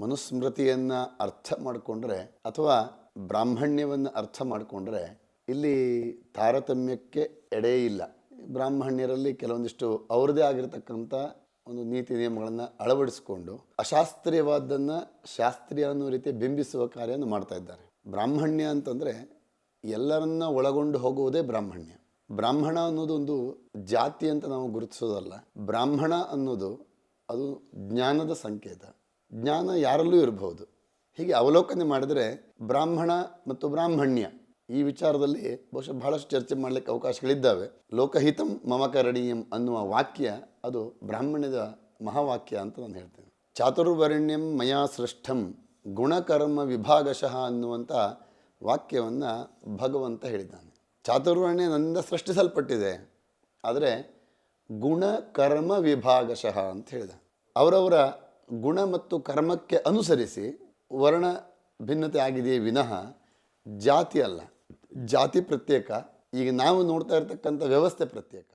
ಮನುಸ್ಮೃತಿಯನ್ನು ಅರ್ಥ ಮಾಡಿಕೊಂಡ್ರೆ ಅಥವಾ ಬ್ರಾಹ್ಮಣ್ಯವನ್ನು ಅರ್ಥ ಮಾಡಿಕೊಂಡ್ರೆ ಇಲ್ಲಿ ತಾರತಮ್ಯಕ್ಕೆ ಎಡೆ ಇಲ್ಲ. ಬ್ರಾಹ್ಮಣ್ಯರಲ್ಲಿ ಕೆಲವೊಂದಿಷ್ಟು ಅವ್ರದ್ದೇ ಆಗಿರತಕ್ಕಂಥ ಒಂದು ನೀತಿ ನಿಯಮಗಳನ್ನು ಅಳವಡಿಸಿಕೊಂಡು ಅಶಾಸ್ತ್ರೀಯವಾದ್ದನ್ನು ಶಾಸ್ತ್ರೀಯ ಅನ್ನೋ ರೀತಿ ಬಿಂಬಿಸುವ ಕಾರ್ಯವನ್ನು ಮಾಡ್ತಾ ಇದ್ದಾರೆ. ಬ್ರಾಹ್ಮಣ್ಯ ಅಂತಂದರೆ ಎಲ್ಲರನ್ನ ಒಳಗೊಂಡು ಹೋಗುವುದೇ ಬ್ರಾಹ್ಮಣ್ಯ. ಬ್ರಾಹ್ಮಣ ಅನ್ನೋದು ಒಂದು ಜಾತಿ ಅಂತ ನಾವು ಗುರುತಿಸೋದಲ್ಲ. ಬ್ರಾಹ್ಮಣ ಅನ್ನೋದು ಅದು ಜ್ಞಾನದ ಸಂಕೇತ. ಜ್ಞಾನ ಯಾರಲ್ಲೂ ಇರಬಹುದು. ಹೀಗೆ ಅವಲೋಕನೆ ಮಾಡಿದರೆ ಬ್ರಾಹ್ಮಣ ಮತ್ತು ಬ್ರಾಹ್ಮಣ್ಯ ಈ ವಿಚಾರದಲ್ಲಿ ಬಹುಶಃ ಬಹಳಷ್ಟು ಚರ್ಚೆ ಮಾಡಲಿಕ್ಕೆ ಅವಕಾಶಗಳಿದ್ದಾವೆ. ಲೋಕಹಿತಂ ಮಮಕರಣೀಯಂ ಅನ್ನುವ ವಾಕ್ಯ ಅದು ಬ್ರಾಹ್ಮಣ್ಯದ ಮಹಾವಾಕ್ಯ ಅಂತ ನಾನು ಹೇಳ್ತೇನೆ. ಚಾತುರ್ವರ್ಣ್ಯಂ ಮಯಾ ಸೃಷ್ಟಂ ಗುಣಕರ್ಮ ವಿಭಾಗಶಃ ಅನ್ನುವಂಥ ವಾಕ್ಯವನ್ನು ಭಗವಂತ ಹೇಳಿದ್ದಾನೆ. ಚಾತುರ್ವರ್ಣ್ಯ ನನ್ನಿಂದ ಸೃಷ್ಟಿಸಲ್ಪಟ್ಟಿದೆ, ಆದರೆ ಗುಣಕರ್ಮ ವಿಭಾಗಶಃ ಅಂತ ಹೇಳಿದ. ಅವರವರ ಗುಣ ಮತ್ತು ಕರ್ಮಕ್ಕೆ ಅನುಸರಿಸಿ ವರ್ಣ ಭಿನ್ನತೆ ಆಗಿದೆಯೇ ವಿನಃ ಜಾತಿ ಅಲ್ಲ. ಜಾತಿ ಪ್ರತ್ಯೇಕ. ಈಗ ನಾವು ನೋಡ್ತಾ ಇರ್ತಕ್ಕಂಥ ವ್ಯವಸ್ಥೆ ಪ್ರತ್ಯೇಕ.